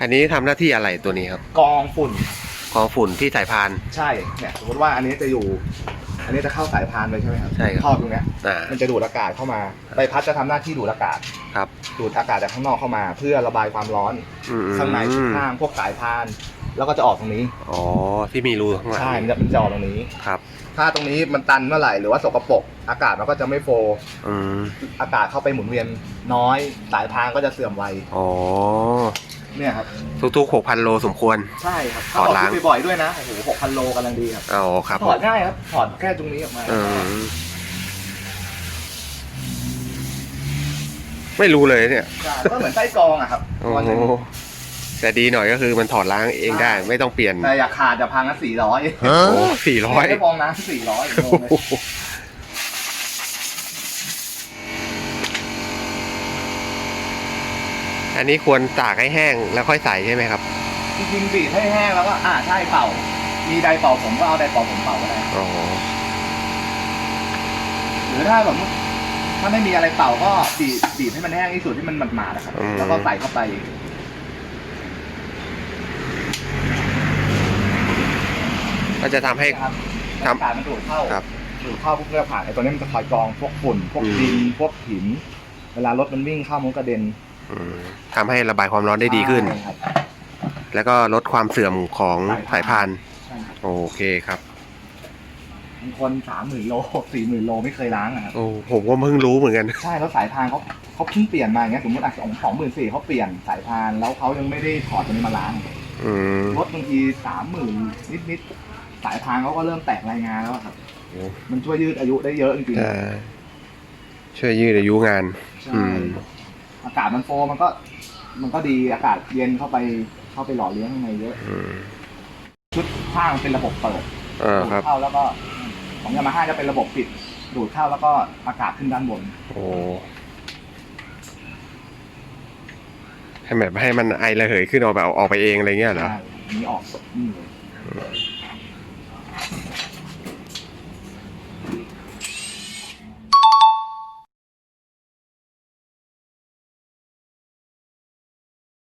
อันนี้ทำหน้าที่อะไรตัวนี้ครับกองฝุ่นกองฝุ่นที่สายพาน ใช่เนี่ยสมมติว่าอันนี้จะอยู่ อันนี้จะเข้าสายพานไปใช่ไหมครับใช่ครับ ท่อตรงเนี้ยอ่า มันจะดูดอากาศเข้ามาใบพัดจะทำหน้าที่ดูดอากาศ ครับดูดอากาศจากข้างนอกเข้ามา เพื่อระบายความร้อน อืมข้างในข้างพวกสายพาน แล้วก็จะออกตรงนี้อ๋อที่มีรูข้างหลังใช่มันจะมันจะออกตรงนี้ ครับ ถ้าตรงนี้มันตันเมื่อไหร่หรือว่าสกปรกอากาศมันก็จะไม่โฟลว์อืมอากาศเข้าไปหมุนเวียนน้อยสายพานก็จะเสื่อมไวอ๋อเนี่ยครับทุกๆหกพันโลสมควร ใช่ครับถอดล้างที่บ่อยๆด้วยนะโอ้โหหกพันโลกำลังดีครับอ๋อครับถอดง่ายครับถอดแค่ตรงนี้ออกมาอืมไม่รู้เลยเนี่ย ใช่ก็เหมือนไส้กรองอะครับโอ้ ตัวหโหนึ่ง แต่ดีหน่อยก็คือมันถอดล้างเองได้ใช่ไม่ต้องเปลี่ยนแต่อยากขาดจะพังก็สี่ร้อยโอ้สี่ร้อยแค่ฟองน้ำสี่ร้อยงงเลยอันนี้ควรตากให้แห้งแล้วค่อยใส่ใช่ไหมครับจริงๆบีบให้แห้งแล้วก็อ่าใช่เป่า มีไดร์เป่าผมก็เอาไดร์เป่าผมเป่าก็ได้อ๋อหรือถ้าแบบถ้าไม่มีอะไรเป่าก็บีบบีบให้มันแห้งที่สุดที่มันหมาดๆนะครับแล้วก็ใส่เข้าไป ก็จะทำให้ครับครับอากาศมันดูดเข้าครับ ดูดเข้าพวกเนื้อผ่านไอ้ตัวนี้มันจะคอยกรองพวกฝุ่นพวกดินพวกหิน เวลารถมันวิ่งเข้ามันก็กระเด็นอืมทำให้ระบายความร้อนได้ดีขึ้น ใช่ครับ แล้วก็ลดความเสื่อมของสายพานใช่ครับโอเคครับ บางคนสามหมื่นโลสี่หมื่นโลไม่เคยล้างอะครับ โอ้ผมก็เพิ่งรู้เหมือนกัน ใช่แล้วสายพานเขาเขาเพิ่งเปลี่ยนมาอย่างเงี้ยสมมติอะสองสองหมื่นสี่เขาเปลี่ยนสายพานแล้วเขายังไม่ได้ถอดตัวนี้มาล้างอืมรถบางทีสามหมื่นนิดๆ สายพานเขาก็เริ่มแตกรายงานแล้วอะครับ โอ้ มันช่วยยืดอายุได้เยอะจริงอ่าช่วยยืดอายุงาน ๆใช่อืม อากาศมันโฟร์มันก็ มันก็ดีอากาศเย็นเข้าไปเข้าไปหล่อเลี้ยงข้างในเยอะ อืมชุดข้างมันเป็นระบบเปิดอ่าดูดครับ เข้าแล้วก็ของยามาฮ่าจะเป็นระบบปิด ดูดเข้าแล้วก็อากาศขึ้นด้านบน โอ้ให้แบบให้มันไอระเหยขึ้นออกไปออกไปเองอะไรเงี้ยเหรอ ใช่อันนี้ออกนี่เลยอืม